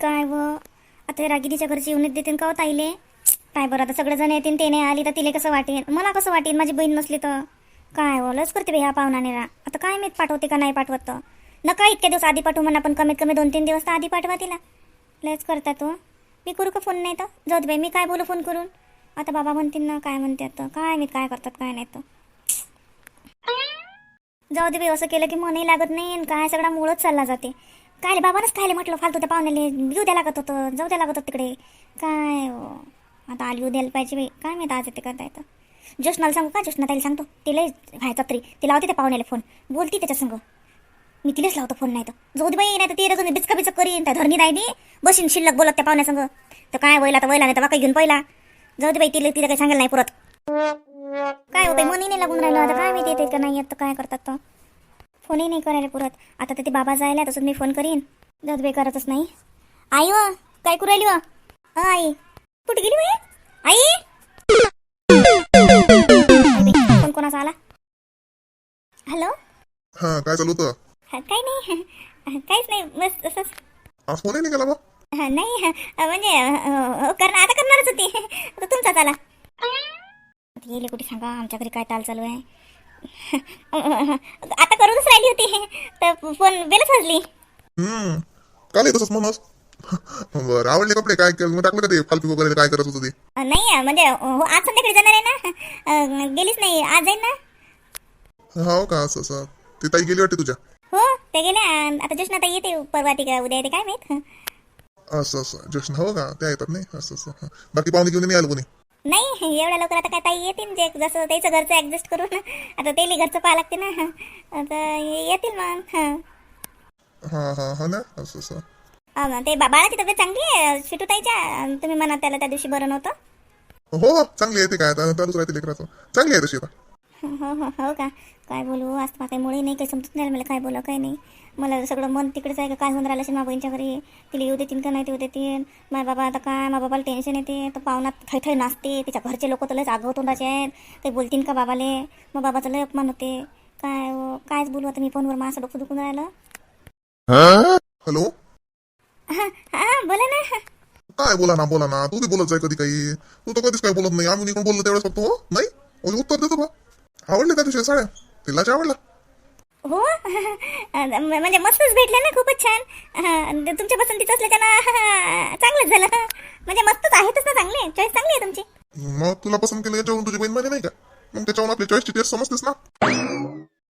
काय व? आता रागिनीच्या घरची येऊन देतील का हो ताईले? काय बरं आता सगळेजण येतील ते नाही आली तर तिला कसं वाटेल? मला कसं वाटेल? माझी बहीण नसली तर? काय हो, व लस करते ह्या पाहुणाने आता काय मी पाठवते का नाही पाठवत तर? नका इतक्या दिवस आधी पाठवू म्हणा पण कमीत कमी दोन तीन दिवस तर आधी पाठवा तिला. लयच करता तो. मी करू का फोन नाही तर? जाऊ दे बाई मी काय बोलू फोन करून? आता बाबा म्हणतील ना काय म्हणते आता काय मी काय करतात काय नाही तर? जाऊ दे बाई असं केलं की मनही लागत नाही आणि काय? सगळा मुळच चालला जाते. काय रे बाबानंच खायला म्हटलं फालतू त्या पाहुण्याले येऊ द्या लागत होतं जाऊ द्या लागत होतं तिकडे. काय हो? आता आली येऊ द्यायला पाहिजे बाई. काय माहिती आज ते करता येतं ज्योष्णाला सांगू का? ज्योष्णा ताईला सांगतो तिला व्हायचा तरी. ती लावते त्या पाहुण्याला फोन. बोलती त्याच्या संग. मी तिलाच लावतो फोन नाही तर. जाऊ दे बाई नाही तर ती रजून बिचका बिचक करीन. त्या धरणी राहिली बशीन शिल्लक बोलत त्या पाहुण्यासंग तर काय वयला तर वयला नाही तर वाका घेऊन पहिला जाऊ दे बाई तिला तिला काही सांगायला नाही परत. काय हो बाई नाही लागून राहिलं. आता काय माहिती येते का नाही येत तर काय करतात तर फोनही नाही करायला पुरत. आता तर ते बाबा जायला तसं मी फोन करीन. जाऊ दे बाई करतच नाही. आई व काय करू राहिली व? आई. कुठे गेली आई? फोन कोणाचा आला? हॅलो? हा काय चालू होतं? काही नाही. काहीच नाही बस असंच आज फोनही नाही केला नाही म्हणजे करणार आता करणारच होती. तुमचाच आला. येले कुठे सांगा आमच्या घरी काय ताल चालू आहे? आता करूनच राहिली होती. तर फोन बेलच वाजली हम्म. काल येत तसंच म्हणस बरं आवडले कपडे काय केलं? टाकलं का ते फालतू वगैरे काय करत होतं? ते नाही म्हणजे हो, आज संध्याकाळी जाणार आहे ना. अ, गेलीच नाही. आज जाईन ना? हो का? असं असं. ती ताई गेली वाटते तुझ्या? हो ते गेले. आता जोशना आता येते. परवा ती का उद्या येते. काय माहीत? असं असं. जशन हो का? त्या येतात नाही? असं असं. हं. बाकी पाहुणे घेऊन नाही आलं कोणी? नाही एवढ्या लवकर आता काय ताई येतील? जे जसं त्याचं घरचं ऍडजस्ट करून आता तेली घरचं पाहा लागते ना. आता येतील मग हं. हा हा हा ना? असं असं. ते बाळाची तब्येत चांगली आहे शिटूताईच्या? तुम्ही म्हणा त्याला त्या दिवशी बरं नव्हतं. हो हो चांगली आहे ते काय? आता चालूच राहते लेकराचं. चांगली आहे तशी आता. हो हो हो का? काय बोलू आज मला काही मुळे नाही काही समजत नाही मला काय बोला काही नाही. मला सगळं मन तिकडेच आहे का? काय होऊन राहिलं असेल माझ्या बहिणीच्या घरी? तिला येऊ देतील का? नाही येऊ देतील माझ्या बाबा आता काय? माझ्या बाबाला टेन्शन येते. तर पाहुणात थै थै नाचते. तिच्या घरचे लोक तर लयच आगाऊ तोंडाचे आहेत. काही बोलतील का बाबाले? मग बाबाचं लय अपमान होते. काय हो, कायच बोलू आता मी फोनवर? माझं डोकं दुखून राहिलं. हॅलो? हां बोला ना. काय बोला ना बोला ना. तू बी बोलत जाय कधी काही. तू तर कधीच काय बोलत नाही. आम्ही निघून बोललो तेवढंच फक्त हो? नाही? म्हणजे उत्तर देतो बा. आवडले त्या दिवशी साड्या? तिलाच आवडला. हो? म्हणजे मस्तच भेटले ना खूपच छान. तुमच्या पसंतीचं असल्याच्या ना चांगलंच झालं. म्हणजे मस्तच आहेतच ना चांगले. चॉईस चांगली आहे तुमची. मग तुला पसंत केलं याच्यावरून तुझी बहीणमध्ये नाही का? मग त्याच्यावरून आपली चॉईसची टेस्ट समजतेस ना.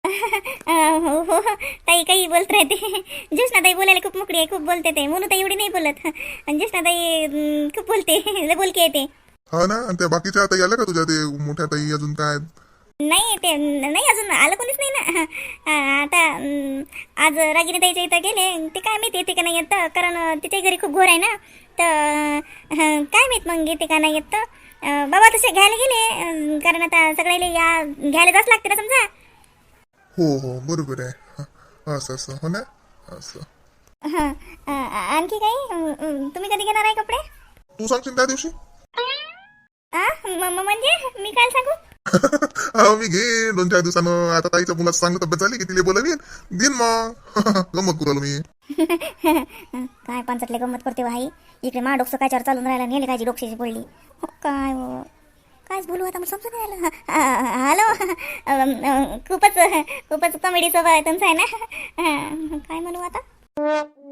अं, हो हो ताई काही बोलत राहते. ज्योष्णा ताई बोलायला खूप मोकळी आहे खूप बोलते ते. म्हणून ताई एवढी नाही बोलत. ज्योष्णा ताई खूप बोलते. बोलकी आहे ते. हा ना आणि त्या बाकीच्या ताई आल्या का तुझ्या? ते मोठ्या ताई अजून काय? नाही ते नाही अजून आलं कोणीच नाही ना? आता आज रागिनी ताईच्या इथं गेले ते काय माहिती येते का नाही येत? कारण तिच्या घरी खूप घोर आहे ना? तर काय माहीत मग येते का नाही येत? बाबा तसे घ्यायला गेले कारण आता सगळ्याला या घ्यायला जाच लागते ना समजा? हो हो बरोबर आहे. असं असं हो ना? असं. हं, आणखी काही? तुम्ही कधी घेणार आहे कपडे? तू सांगशील त्या दिवशी? आ म- म- म्हणजे? मी काय सांगू? अहो मी घे दोन चार दिवसानं आता ताईच्या मुलाचं चांगली तब्येत झाली की तिला बोलावीन. दिन मग. गमत करू मी. काय पंचातले गंमत करते भाई? इकडे मा डोकसं काय चार चालून राहिला नेले काय डोक्याची पडली हो, काय हो. कायच बोलू आता मग समजून राहिलं. हॅलो? खूपच खूपच कॉमेडी स्वभाव आहे तुमचा आहे ना? काय म्हणू आता?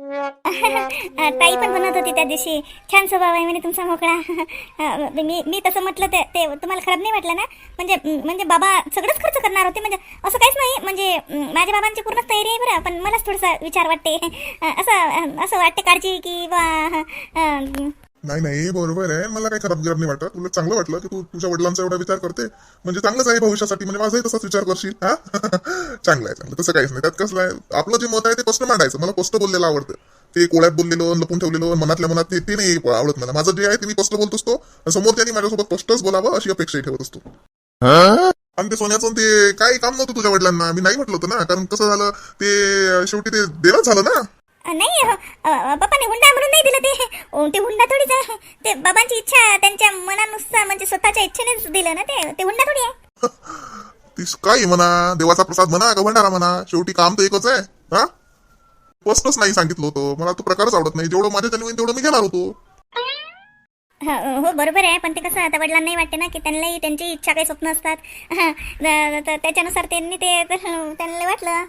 ताई पण म्हणत होती त्या दिवशी छान स्वभाव आहे म्हणे तुमचा मोकळा. मी मी तसं म्हटलं ते ते तुम्हाला खराब नाही वाटलं ना? म्हणजे म्हणजे बाबा सगळंच खर्च करणार होते म्हणजे असं काहीच नाही म्हणजे माझ्या बाबांची पूर्ण तयारी आहे बरं पण मलाच थोडासा विचार वाटते. असं असं वाटते काळजी की बा नाही नाही बरोबर आहे. मला काही खराब गिराब नाही वाटत. तुला चांगलं वाटलं की तू तुझ्या वडिलांचा एवढा विचार करते. म्हणजे चांगलंच आहे भविष्यासाठी. म्हणजे माझाही तसाच विचार करशील हा? चांगलं आहे चांगलं. तसं काहीच नाही. त्यात कसलं आहे आपलं जे मत आहे ते स्पष्ट मांडायचं. मला स्पष्ट बोललेलं आवडतं. ते कोळ्यात बोललेलो लपून ठेवलेलो मनातल्या मनात ते ते नाही आवडत मला. माझं जे आहे ते मी स्पष्ट बोलत असतो. समोर त्यांनी माझ्यासोबत स्पष्टच बोलावं अशी अपेक्षा ठेवत असतो. आणि ते सोन्याचं ते काही काम नव्हतं तुझ्या वडिलांना. मी नाही म्हटलं होतं ना. कारण कसं झालं ते शेवटी ते देणं झालं ना. नाही अ, बापाने हुंडा म्हणून नाही दिलं ते. ते हुंडा थोडीच आहे. ते बाबांची इच्छा त्यांच्या मनानुसार म्हणजे स्वतःच्या इच्छेनेच दिलं ना ते. ते हुंडा थोडी आहे. तीस काही म्हणा देवाचा प्रसाद म्हणा का भंडारा म्हणा शेवटी काम तर एकच आहे हा? स्पष्टच नाही सांगितलं होतं. मला तो प्रकारच आवडत नाही. जेवढं माझ्याच्याने होईल तेवढं मी घेणार होतो. हा, हो बरोबर आहे. पण ते कसं आता वडिलांनाही वाटते ना की त्यांनाही त्यांची इच्छा काही स्वप्न असतात. हा, त्याच्यानुसार त्यांनी ते त्यांना वाटलं.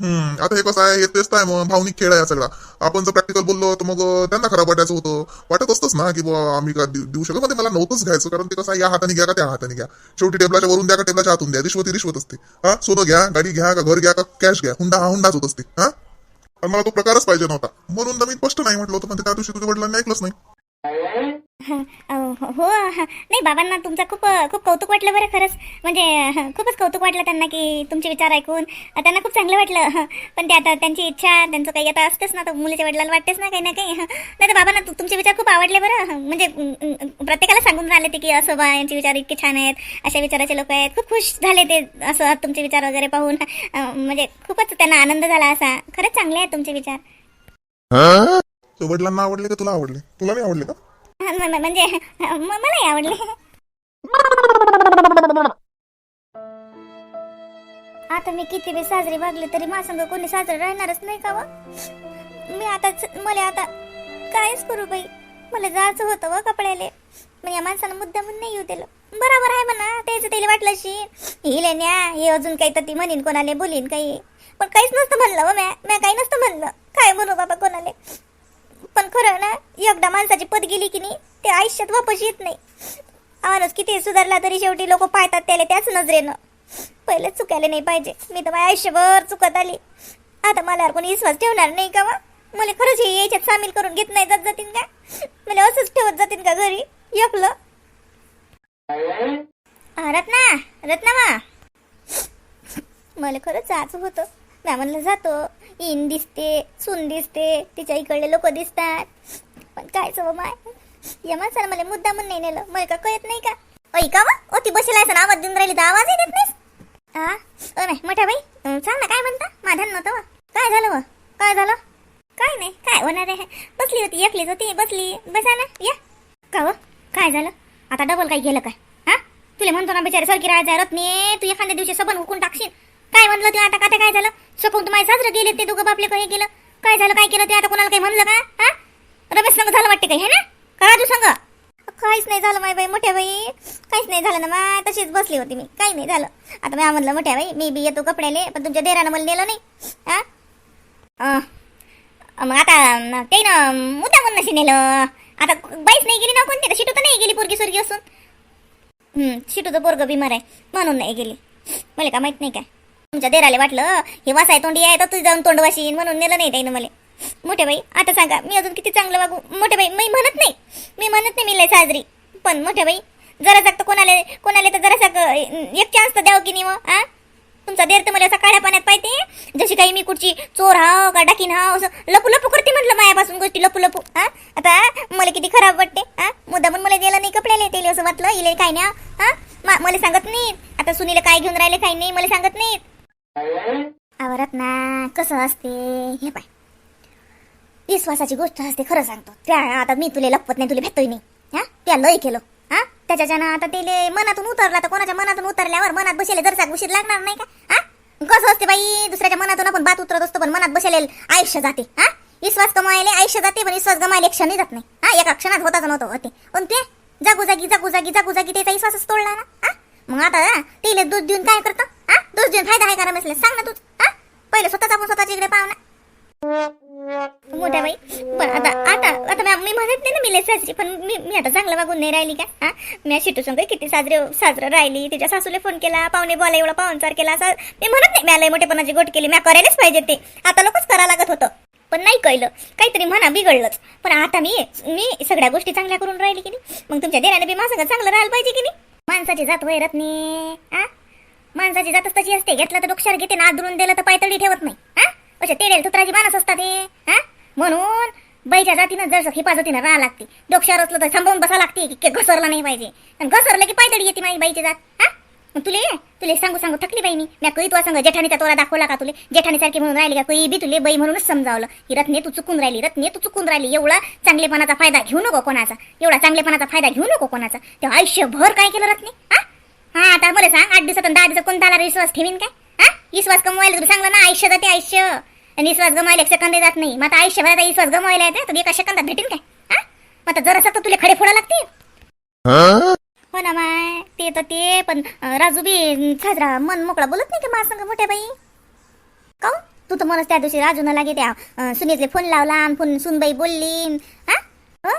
हम्म आता हे कसं आहे हे तेच तर आहे मग भावनिक खेळ आहे सगळा. आपण जर प्रॅक्टिकल बोललो तर मग त्यांना खराब वाटायचं होतं. वाटत असतंच ना की बुवा आम्ही का देऊ शकत मध्ये मला नव्हतंच घ्यायचं कारण ते कसं आहे, या हाताने घ्या का त्या हाताने घ्या. शेवटी टेबलाच्या वरून द्या का टेबलाच्या हातून द्या. रिश्वत रिश्वत असते. हा सोनं घ्या गाडी घ्या का घर घ्या का कॅश घ्या हुंडा हा हुंडाच होत असते. हा? मला तो प्रकारच पाहिजे नव्हता. म्हणून मी स्पष्ट नाही म्हटलं होतं पण त्या दिवशी तुझ्या वडिलांनी ऐकलंच नाही. हो, हो नाही बाबांना तुमचं खूप खूप कौतुक वाटलं बरं खरंच. म्हणजे खूपच कौतुक वाटलं त्यांना की तुमचे विचार ऐकून. त्यांना खूप चांगलं वाटलं. पण ते आता त्यांची इच्छा त्यांचं काही आता असतेच ना तर मुलीच्या वडिलांना वाटतेच ना काही ना काही. नाही तर बाबांना तुमचे विचार खूप आवडले बरं. म्हणजे प्रत्येकाला सांगून राहिले ते की असं बा यांचे विचार इतके छान आहेत. अशा विचाराचे लोक आहेत. खूप खुश झाले ते असं तुमचे विचार वगैरे पाहून. म्हणजे खूपच त्यांना आनंद झाला असा. खरंच चांगले आहेत तुमचे विचार. तो वडिलांना आवडले का तुला आवडले? तुला नाही आवडले का? म्हणजे मलाही आवडले. आता मी किती वेळ साजरी वागले तरी माझ्या कोणी साजरं राहणारच नाही का व? मी आता मला आता कायच करू बाई? मला जायचं होतं व कपड्याले. मग या माणसानं मुद्दा म्हणून नाही येऊ दिलं. बरोबर आहे म्हणा त्याचं त्याला वाटलं शी हिले न्या हे अजून काही तर ती म्हणीन कोणाले बोलीन काही. पण काहीच नसतं म्हणलं व म्या म्या काही नसतं म्हणलं. काय म्हणू बाबा कोणाले? पण खरं ना एकदा माणसाची पद गेली की नाही ते आयुष्यात वापस येत नाही. माणूस किती सुधारला तरी शेवटी लोक पाहतात त्याला त्याच नजरेनं. पहिले चुकायला नाही पाहिजे. मी तर माझ्या आयुष्यभर चुकत आली. आता मला कोणी विश्वास ठेवणार नाही का वा? मला खरंच हे याच्यात सामील करून घेत नाही जात जातील का? मला असंच ठेवत जातील का घरी? एकलं. रत्ना रत्ना मा मला खरंच आज होतं. म्या म्हणलं जातो. इन दिसते सून दिसते तिच्या इकडले लोक दिसतात. पण काय सव माय या माणसानं मला मुद्दा म्हणून नाही नेलं. मला का कळत नाही का? ऐका का वा ओ ती बसेल असं आवाज देऊन राहिली तर आवाज येत नाही हा ओ नाही मोठ्या बाई. सांग ना काय म्हणता? माझ्या नव्हतं वा. काय झालं वा? काय झालं? काय नाही काय होणार आहे? बसली होती एकलीच होती. बसली. बसा ना या. का व? काय झालं? आता डबल काय केलं काय? हा? तुला म्हणतो ना बिचारे सरकी राहायचं रत्ने तू एखाद्या दिवशी सबन हुकून टाकशील काय म्हणलं ते आता? आता काय झालं? सपून तुम्हाला साजरं गेले ते दोघं बापले काही गेलं काय झालं काय केलं ते आता कोणाला काही म्हणलं का? हा? रमेश संग झालं वाटते काही हे ना? का तू संग. काहीच नाही झालं माय बाई मोठ्या बाई. काहीच नाही झालं ना माय. तशीच बसली होती मी. काही नाही झालं. आता मी म्हणलं मोठ्या बाई मी बी येतो कपड्याले पण तुमच्या देरानं मला नेलं नाही. हा? मग आता ते ना मुद्दा म्हणून नशी नेलं. आता बाईच नाही गेली ना कोणती? शिटू तर नाही गेली पोरगी सुरगी असून. हम्म शिटूचं पोरग बिमार आहे. म्हणून नाही गेली. मला का माहीत नाही काय. तुमच्या देराले वाटलं हे वासाय तोंडी आहे तर तू जाऊन तोंड वाशीन म्हणून नेलं नाही त्यानं मला. मोठे बाई आता सांगा मी अजून किती चांगलं वागू? मोठे बाई मी म्हणत नाही. मी म्हणत नाही मी लय साजरी. पण मोठे बाई जरा जागतं कोणाला कोणाला तर जरा साक एक चान्स तर द्यावं की नाही मग आ? तुमचा देर तर मला असा काळ्या पाण्यात पाहिजे जशी काही मी कुठची चोर हाव का डाकीन हाव असं लपू लपू करते म्हटलं मायापासून गोष्टी लपू लपू हा आता मला किती खराब वाटते हा मुद्दा पण मला दिला नाही कपड्याला येते असं वाटलं इले काय नाही हा मला सांगत नाही आता सुनीला काय घेऊन राहिले काही नाही मला सांगत नाहीत. आवरत ना कसं असते? हे पाय. विश्वासाची गोष्ट असते खरं सांगतो. त्या आता मी तुला लपवत नाही तुला भेटतोय नाही हा? त्या लय केलो. हा? त्याच्याच्यानं आता ते मनातून उतरला तर कोणाच्या मनातून उतरल्यावर मनात बसेले जर उशीर लागणार नाही का? हा? कसं असते बाई? दुसऱ्याच्या मनातून आपण बात उतरत असतो पण मनात बसेले आयुष्य जाते. हा? विश्वास कमायले आयुष्य जाते पण विश्वास गमायले क्षण क्षणी जात नाही. हा? एका क्षणात होताच नव्हतं होते. पण ते जागोजागी जागोजागी जागोजागी त्याचा विश्वासच तोडला ना. हा? मग आता तिले दूध देऊन काय करतो? हा दूध देऊन फायदा आहे का रमेशले? सांग ना तूच हा? पहिले स्वतःच आपण स्वतःच्या इकडे पाहू ना. मोठ्या बाई पण आता आता आता मी म्हणत नाही ना मी सासरी साजरी पण मी मी आता चांगलं वागून नाही राहिली का? हा? मी शिटू संग किती साजरे साजरं राहिली तिच्या सासूला फोन केला पाहुणे बोला एवढा पाहुणचार केला असा मी म्हणत नाही मॅलय मोठेपणाची गोट केली मी करायलाच पाहिजे ते. आता लोकच करा लागत होतं. पण नाही कळलं. काहीतरी म्हणा बिघडलंच. पण आता मी मी सगळ्या गोष्टी चांगल्या करून राहिली की नाही? मग तुमच्या देण्याने बी माझं चांगलं राहायला पाहिजे की नाही? माणसाची जात वय रत्नी आ? माणसाची जातच तशी असते. घेतलं तर डोक्षार घेते ना दुरून दिलं तर पायतळी ठेवत नाही हा असे तेडेल तुत्राची माणस असतात हे हा म्हणून बाईच्या जातीनं जर हिफाजतीनं राहा लागते. डोक्षार असलं तर थांबवून बसा लागते की घसरला नाही पाहिजे. आणि घसरलं की पायतळी येते माझी बाईची जात हा मग तुले तुले सांगू सांगू थकली बाई मी. म्या कधी तुला सांग जेठाणीचा तोरा दाखवला का तुले? जेठानी सारखी म्हणून राहिली का? कधी बी तुले बाई म्हणूनच समजावलं. की रत्ने तू चुकून राहिली रत्ने तू चुकून राहिली. एवढा चांगलेपणाचा फायदा घेऊ नको कोणाचा. एवढा चांगलेपणाचा फायदा घेऊ नको कोणाचा. ते आयुष्यभर काय केलं रत्ने? हा? हा आता बरं सांग आठ दिवसात दहा दिवसात कोणताला विश्वास ठेवीन काय? हा? विश्वास कमवायला तुला सांगलं ना आयुष्य जाते आयुष्य. आणि विश्वास गमायला एक सेकंद जात नाही. मग आता आयुष्यभरात विश्वास गमायला येते तर एका सेकंदात भेटेल काय? हा? मग आता जरा तर तुला खडे फोडा लागतील. हो ना माय ते तर ते पण राजू बी साजरा मन मोकळा बोलत नाही का मला सांग मोठ्या बाई? काऊ तू तर मनच त्या दिवशी राजून लागे त्या सुनीतले फोन लावला आणि फोन सुनबाई बोलली. हा? हो?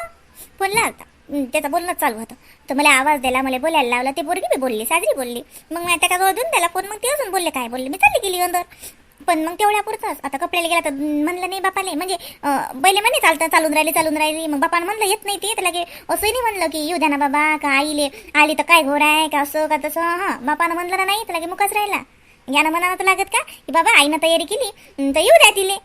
फोन लावता. त्याचा त्याचं चालू होतं. तर मला आवाज दिला मला बोलायला लावला. ते पोरगी बी बोलली साजरी बोलली. मग मी त्या जवळ देऊन त्याला फोन मग ते अजून बोलले काय बोलले? मी चालली गेली अंदर. पण मग तेवढ्या पुरतंच. आता कपड्याला गेला तर म्हणलं नाही बापाले. म्हणजे बैले म्हणे चालतं चालून राहिले चालून राहिली. मग बापानं म्हणलं येत नाही ते. तर लगे असंही नाही म्हणलं की येऊ द्या ना बाबा का आईले आली तर काय घोर आहे का असं का तसं. हां बापानं म्हणलं ना नाही. तर लगे मुकच राहिला. यानं म्हणाला तर लागत का की बाबा आईनं तयारी केली तर येऊ द्या तिले.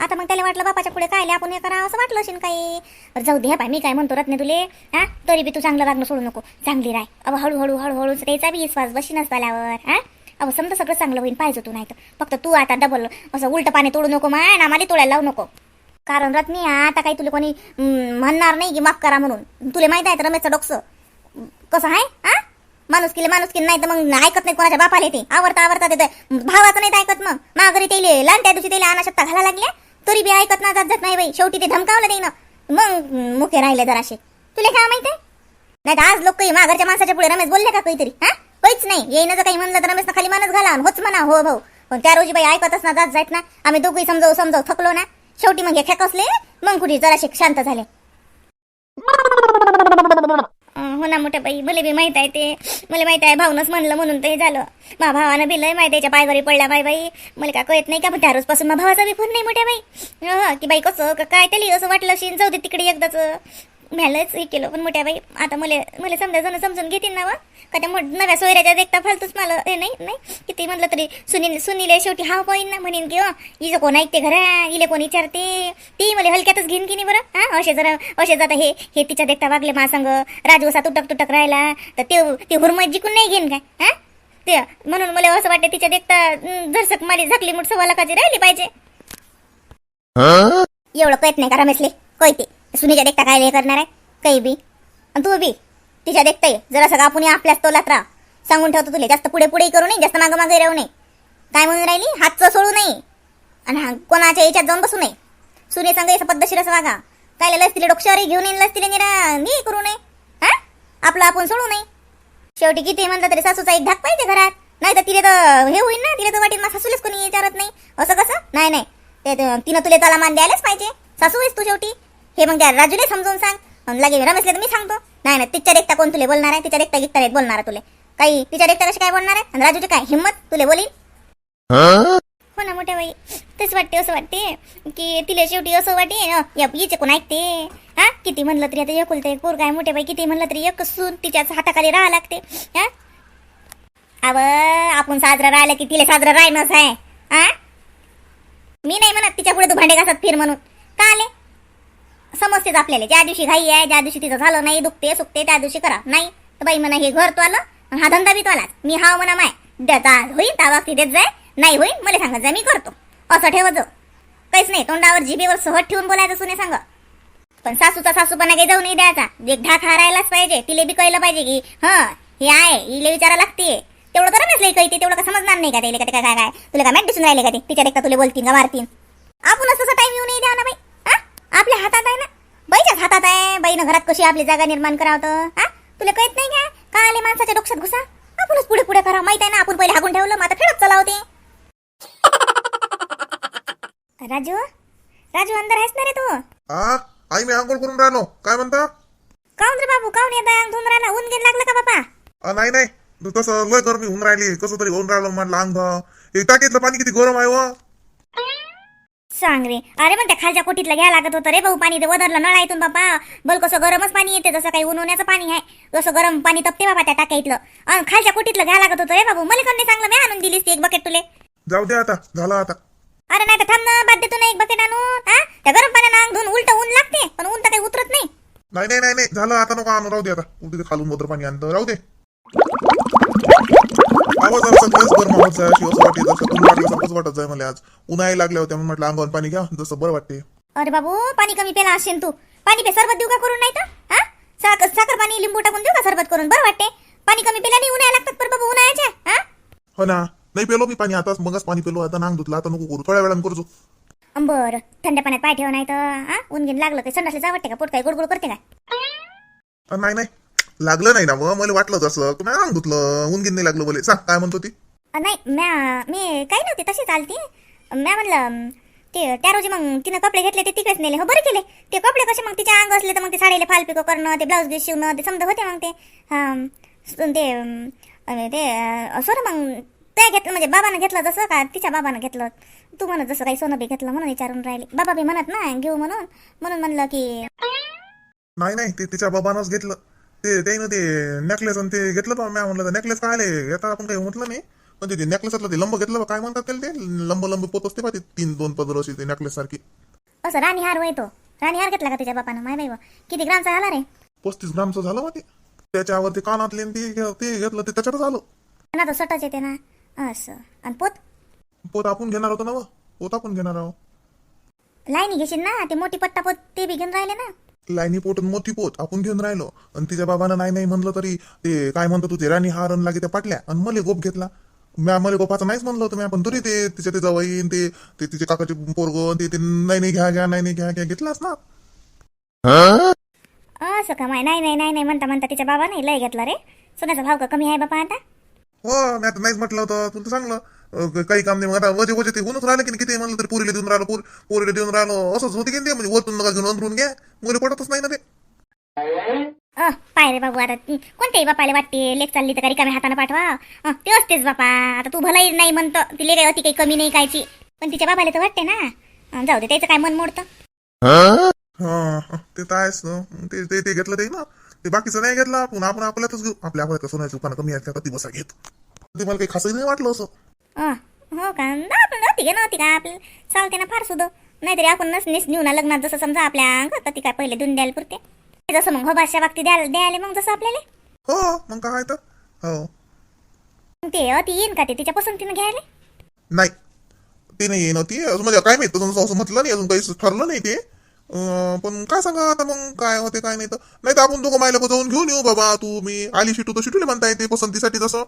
आता मग त्याला वाटलं बापाच्या पुढे काय आपण हे करावं असं वाटलं असेल काही. जाऊ दे बाय मी काय म्हणतो रत्ने तुले. हा? तरी बी तू चांगलं वागणं सोडू नको. चांगली राय. अब हळूहळू हळूहळू त्याचा बी विश्वास बशी नसताल्यावर हा? अहो समजा सगळं चांगलं होईल पाहिजे तू नाही तर फक्त तू आता डबल असं उलट पाणी तोडू नको मा ना मला तोडायला लावू नको. कारण रत्नी आता काही तुला कोणी म्हणणार नाही की माफ करा म्हणून. तुला माहीत आहे रमेशचं डोकसं. कसं आहे हा? माणूस केले माणूस केले नाही तर मग ऐकत नाही कोणाच्या बापाला ते आवडता आवडता ते भावाचं नाही तर ऐकत मग. माघारी त्याला लहान त्या दिवशी त्याला अनाशक्ता घाला लागल्या. तरी बी ऐकत ना जात जात नाही बाई. शेवटी ते धमकावलं देईन मग मुखे राहिले जराशे. तुला काय माहिती नाही तर आज लोक काही माघारच्या माणसाच्या पुढे रमेश बोलले का काहीतरी हा? काहीच नाही. येईन जर काही म्हणलं तर रमेशनं खाली मानच घाला होच म्हणा हो भाऊ. पण त्या रोजी बाई ऐकतच ना जात जात ना. आम्ही दोघी समजावू समजावू. थकलो ना. शेवटी मग हे खेकसले मग कुठे जराशे शांत झाले. हो ना मोठ्या बाई. मला बी माहीत आहे ते. मला माहीत आहे भाऊनच म्हणलं म्हणून ते झालं. मा भावानं बी लय माहिती त्याच्या पायघरी पडल्या बाई बाई. मला काय कळत नाही का पण त्या रोजपासून मा भावाचा बी फोन नाही मोठ्या बाई. की बाई कसं का काय त्याली असं वाटलं शीन जाऊ दे तिकडे एकदाच. म्यालाच हे केलं. पण मोठ्या बाई आता मला मला समजा जण समजून घेतील ना व. का त्या नव्या सोयऱ्याच्या देखता फालतूच मला हे नाही नाही. किती म्हणलं तरी सुनील सुनीले शेवटी हाव पाहिन ना म्हणेन की हिचं कोण ऐकते घरा? इले कोण विचारते? ती मला हलक्यातच घेईन की नाही बरं? हा असे जरा असे जाता हे हे तिच्या देखता वागले मा संग राजू असा तुटक तुटक राहिला. तर ते ते हुरमत जिकून नाही घेईन काय? हा? ते म्हणून मला असं वाटतं तिच्या देखता अं, जरसक मारी झाकली मुठ सव्वा लाखाची राहिली पाहिजे. एवढं कळत नाही का रमेशले कळते सुनीच्या देखता काय हे करणार आहे? काही बी. आणि तू बी. तिच्या देखता ये जरा सगळं आपण आपल्याच तोलात राहा. सांगून ठेवतो तुला. जास्त पुढे पुढे करू नये जास्त मागं मागे राहू नये. काय म्हणून राहिली? हातचं सोडू नये. आणि हा कोणाच्या याच्यात जाऊन बसू नये. सुने सांग याचा पद्धतशीर असं वागा. काय लस तिला डोक्यावर घेऊन येईन लस तिला निरा नी करू नये. हा? आपलं आपण सोडू नये. शेवटी किती म्हणलं तरी सासूचा एक धाक पाहिजे घरात. नाही तर तिला तर हे होईल ना तिला तर वाटेल मग सासूलाच कोणी विचारत नाही. असं कसं? नाही नाही. ते तिनं तुला त्याला मान द्यायलाच पाहिजे. सासू आहेस तू शेवटी. हे मग त्या राजूला समजून सांग. अन लगे तर मी सांगतो. नाही ना तिच्या देखता कोण तुले बोलणार आहे? तिच्या देखता गिकता बोलणार आहे तुले. काही तिच्या देखता कशी काय बोलणार आहे? आणि राजूची काय हिंमत? तुले बोलील हो ना मोठ्या बाई. तेच वाटते असं वाटते की तिला शेवटी असं वाटे या हिचे कोण ऐकते? हा किती म्हणलं तरी आता एकुलते एक पोर काय मोठ्या बाई किती म्हणलं तरी एक सून तिच्याच हाताखाली राहा लागते. हा? अव आपण साजरा राहिलं की तिला साजरा राहणंच आहे. हा? मी नाही म्हणत तिच्या पुढे तू भांडे घासत फिर म्हणून. का आले? समजतेच आपल्याला. ज्या दिवशी घाई आहे ज्या दिवशी तिचं झालं नाही दुखते सुखते त्या दिवशी करा. नाही तर बाई म्हणा हे घर तो आलं हा धंदा बी तो आलाच मी हा म्हणा माय देता होईल त्या बाबतीत देत जाय नाही होईल मला सांगत जा मी करतो. असं ठेवत काहीच नाही तोंडावर जिबेवर सहज ठेवून बोलायचं सुने सांग. पण सासूचा सासूपणा काही जाऊ नाही द्यायचा. एक ढाक हारायलाच पाहिजे तिले बी कळलं पाहिजे की हं हे आहे हिले विचारा लागते तेवढं तर नसलं काही तेवढं का समजणार नाही का त्याला काय काय काय. तुला काय मॅट दिसून राहिले का ते? तिच्या देखता तुला बोलतील का मारतील आपण असं टाइम येऊ नाही द्या ना बाई. आपल्या हातात आहे ना? बाईच्याच हातात आहे. बाईनं घरात कशी आपली जागा निर्माण करावं हा? तुला कळत नाही का? का आले माणसाच्या डोक्यात घुसा. आपणच पुढे पुढे करा माहीत आहे ना आपण पहिले हाकून ठेवलं आता फिरत चलावते. राजू राजू अंदर आहेस ना रे तू? हा आई मी आंघोळ करून राहिलो. काय म्हणता? काऊन रे बाबू? काऊन येत अंग धुवून राहिला? ऊन गेन लागलं का बाबा अ, नाही नाही. तू तसं लय गरमी होऊन राहिली. कसं तरी होऊन राहिलं म्हटलं अंग. हे टाकीतलं पाणी किती गरम आहे व सांग रे अरे पण त्या खालच्या कोटीतलं घ्या लागत होतं रे भाऊ पाणी. ते वदरलं नळा इथून बाबा बल कसं गरमच पाणी येते. जसं काही उन्हाचं पाणी आहे जसं गरम पाणी तपते बाबा त्या टाक्यातलं आणि खालच्या कोटीतलं घ्या लागत होतं रे बाबू. मला कोण चांगलं मी आणून दिलीस ती एक बकेट तुले. जाऊ दे आता. झालं आता. अरे नाही तर थांब ना बाद देतो ना एक बकेट आणून हा? त्या गरम पाण्यानं अंग धुवून उलट ऊन लागते पण ऊन तर काही उतरत नाही. नाही नाही नाही झालं आता नको आणू. राहू दे आता. उलटी खालून मोटर पाणी आणतं राहू दे. आवाज सगळंच गरम होत जाय अशी असं वाटते जसं ऊन लागल्यासारखंच वाटत जाय मला आज. उन्हाळी लागल्या होत्या म्हणून म्हटलं अंगावर पाणी घ्या जसं बरं वाटते अरे बाबू पाणी कमी पेला असेल तू. पाणी पे सरबत देऊ का करून नाही तर? हा? साखर साखर पाणी लिंबू टाकून देऊ का सरबत करून? बरं वाटते पाणी कमी पेल्याने उन्हाळ्या लागतात पर बाबू उन्हाळ्याच्या हा? हो ना. नाही पेलो मी पाणी आताच मगच पाणी पेलो आता नांग धुतलं आता नको करू. थोड्या वेळानं करतो बरं. थंड पाण्यात पाय ठेवा नाही तर हा? ऊन घेऊन लागलं काही संडासला वाटते का? पोट काही गोडगोड करते का अ, नाही नाही. लागलं नाही ना मला वाटलं तसं तुम्ही धुतलं ऊन गिन नाही लागलं बोले सांग काय म्हणतो ती? नाही म्या मी काही नव्हती तशी चालती. म्या म्हणलं ते त्या रोजी मग तिनं कपडे घेतले ते तिकडेच नेले. हो बरं केले. ते कपडे कसे मग तिच्या अंग असले तर मग ते साडीला फाल पिको करणं ते ब्लाऊज बीज शिवणं ते समजा होते मग ते. हा ते ते सोनं मग ते घेतलं म्हणजे बाबानं घेतलं जसं का तिच्या बाबानं घेतलं. तू म्हणत जसं काही सोनं बी घेतलं म्हणून विचारून राहिले. बाबा बी म्हणत ना घेऊ म्हणून. म्हणून म्हणलं की नाही नाही ते तिच्या बाबानंच घेतलं. ते त्यानं ते नेकलेस आणि ते घेतलं बा. म्या म्हणलं नेकलेस काय आले? आता आपण काही म्हटलं नाही. पण ते नेकलेसातलं ते लंब घेतलं बा. काय म्हणतात त्याला ते? लंब लंब पोत असते बा ते. तीन दोन पदर अशी ते नेकलेस सारखी. असं राणीहार होय तो. राणीहार घेतला का तिच्या बापानं? माय बाई. किती ग्रामचा झाला रे? पस्तीस ग्रामचं झालं बा ते. त्याच्यावर ते कानातले ते घेतलं ते त्याच्यातच आलं. ना तो सटच येते ना. असं. आणि पोत? पोत आपण घेणार होतो ना व. पोत आपण घेणार आहोत. लाईनी घेशील ना? ते मोठी पट्टा पोत ते बी घेऊन राहिले ना. लाईनी पोट मोठी पोत आपण घेऊन राहिलो. आणि तिच्या बाबानं नाही नाही म्हणलं तरी ते काय म्हणतो तुझे राणी हार आणि लागे त्या पाटल्या. आणि मला गोप घेतला. म्या मला गोपाचं नाहीच म्हणलं होतं. म्या पण तरी ते तिच्या ते जवाईन ते ते तिचे काकाचे पोरग ते ते नाही नाही घ्या घ्या नाही नाही घ्या घ्या घेतलाच ना असं का माय नाही नाही नाही नाही म्हणता म्हणता तिच्या बाबा नाही लय घेतला रे. सोन्याचा भाव का कमी आहे बापा आता? हो मी आता नाहीच म्हटलं होतं. तुला अं, काही काम नाही मग आता वजे वजे ते होऊनच राहिलं की नाही, किती म्हणलं तरी पोरीला देऊन राहिलो पोर पोरीला देऊन राहिलो असंच होते की नाही ते म्हणजे वरतून नका घेऊन अंदरून घ्या मुली पडतच नाही ना ते. पाय रे बाबू आता कोणत्याही बापाला वाटते लेख चालली तर रिकाम्या हाताने पाठवा. ते असतेच बापा आता तू भलाही नाही म्हणतो ती लेख अति काही कमी नाही कायची. पण तिच्या बाबाला तर वाटते ना. जाऊ दे त्याचं काय मन मोडतं? ते तर आहेच ना. ते ते घेतलं ते ना ते बाकीचं नाही घेतलं आपण आपण आपल्यातच घेऊ. आपल्या आपल्यात सोन्याचं दुकान कमी आहे का ती बसा घेत. ते मला काही खासही नाही वाटलं असं? हो का? ना आपण नव्हती का? नव्हती का आपली? चालते ना फार सुद्धा नाहीतरी आपण नस निस नेऊ ना लग्नात जसं समजा आपल्या अंगात ती काय पहिले देऊन द्यायला पुरते. जसं मग हो बादशा बाबतीत द्यायला द्यायला मग जसं आपल्याला. हो मग काय तर हो. मग ते अति येईन का ते? तिच्या पसंतीनं घ्यायला? नाही. ते नाही नव्हती अजून म्हणजे काय माहीत? अजून असं म्हटलं नाही अजून काही ठरलं नाही ते. अं, पण काय सांगा आता मग? काय होते काय नाही तर. नाही तर आपण दोघं मायला जाऊन घेऊन येऊ बाबा तू मी. आली शिटू तर शिटूले म्हणता येते पसंतीसाठी तसं.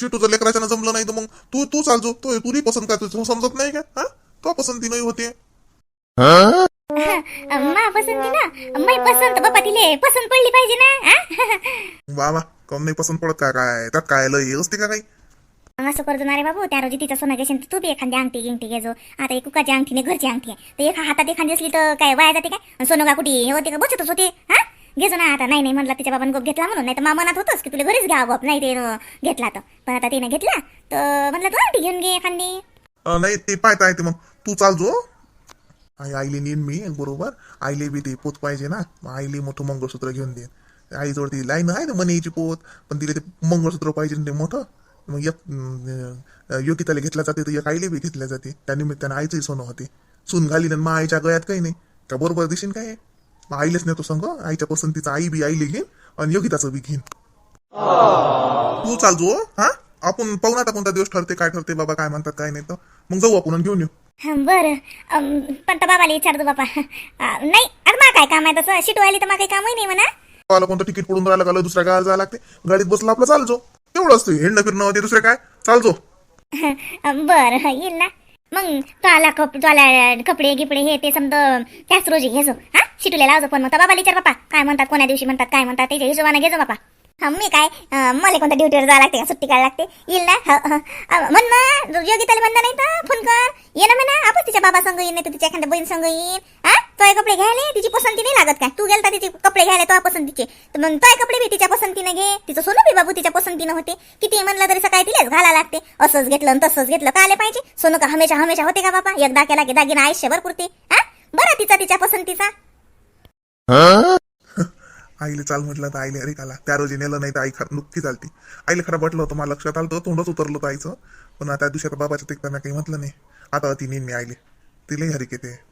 जर लेकराच्या जमलं नाही तर मग तू तू चालजो तो तुरी पसंत काय तुझं? समजत नाही का? हा? तो पसंती नाही होते. मा पसंती ना? मै पसंत बापा तिले पसंत पडली पाहिजे ना? वा वा. कम नाही पसंत पडत काय काय? त्यात काय लय असते का काही? असं करतो ना रे बाबू. त्या रोजी तिचा सोना घेशील तू बी एखादी अंगठी गिंगठी घेजो आता एक कुकाची अंगठी नाही घरची अंगठी आहे. तर एका हातात एखादी असली तर काय वाया जाते काय? सोनं का कुठे? हे होते का? बचतच होते. घेजो ना आता. नाही नाही म्हणला तिच्या बाबांनी गोप घेतला म्हणून. नाही तर मनात होतंच की तुला घरीच घ्या गोप. नाही ते घेतला तर. पण आता तिने घेतला तर म्हणलं तू अंगठी घेऊन घे एखादी. नाही ते पाहता येते मग. तू चालजो जो. आईले नेईन मी बरोबर. आईले बी ते पोत पाहिजे ना. मग आईले मोठं मंगळसूत्र घेऊन देईन. आईजवळ ती लाईन आहे ना मनीची पोत. पण तिला ते मंगळसूत्र पाहिजे ना ते मोठं. मग एक अं, योगिताला घेतल्या जाते तर एक आईले बी घेतल्या जाते. त्यानिमित्तानं आईचंही सोनं होते. सून घाली मग आईच्या गळ्यात काही नाही. का बरोबर दिशीन काय? मग आईलेच नेतो संग. आईच्या पसंतीचा आई बी आईले घेईन आणि योगिताचं बी घेईन. तू चालजो हा? आपण पाहू ना आता कोणता दिवस ठरते काय ठरते बाबा काय म्हणतात काय नाही तर. मग जाऊ आपण आणि घेऊन येऊ. बरं. अं, पण तर बाबाला विचारतो बापा आ, नाही अरे मा काय काम आहे? तसं शिटू आली तर मा काही कामही नाही म्हणा. गावाला कोणतं तिकीट पडून राहिलं का दुसऱ्या गावाला जायला लागते? गाडीत बसलं आपलं चालजो एवढं असतं हिंडणं फिरणं होते दुसरं काय? चालजो अं, बरं येईल ना. मग तुला कप तुला कपडे गिपडे हे ते समज त्याच रोजी घेजो. हा? शिटूला लावजो पण मग. बाबा विचार बापा काय म्हणतात कोण्या दिवशी म्हणतात काय म्हणतात त्याच्या हिशोबाने घेजो बापा. मी काय मला कोणत्या ड्युटीवर जावं लागते? का सुट्टी काय लागते? येईल ना? म्हण ना योगिताला म्हणता नाही तर फोन कर. ये ना म्हणा आपण तिच्या बाबा संग येईन नाही तर तिच्या एखाद्या बहीण संग येईन. हा? तोय कपडे घ्यायला तिची पसंती नाही लागत काय. तू गेलता तिचे कपडे घ्यायला तो पसंतीचे. तर मग तोय कपडे बी तिच्या पसंतीने घे. तिचं सोनं बी बाबू तिच्या पसंतीनं होते. किती म्हणलं तरी सकाळी तिलाच घाला लागते. असंच घेतलं तसंच घेतलं. का आले पाहिजे? सोनं का हमेशा हमेशा होते का बाबा एकदा केला की दागिना आयुष्यभर पुरते. हा? बरं तिचा तिच्या पसंतीचा. आईले चाल म्हटलं तर आईले अरे काला. त्या रोजी नेलं नाही तर आई खरं नुकती चालती आईले खरं वाटलं होतं मला लक्षात आलं होतं तोंडच उतरलं होतं आईचं. पण आता दुसऱ्या बाबाच्या तिकताना काही म्हटलं नाही. आता ती मी आईले. तिलाही हरिक येते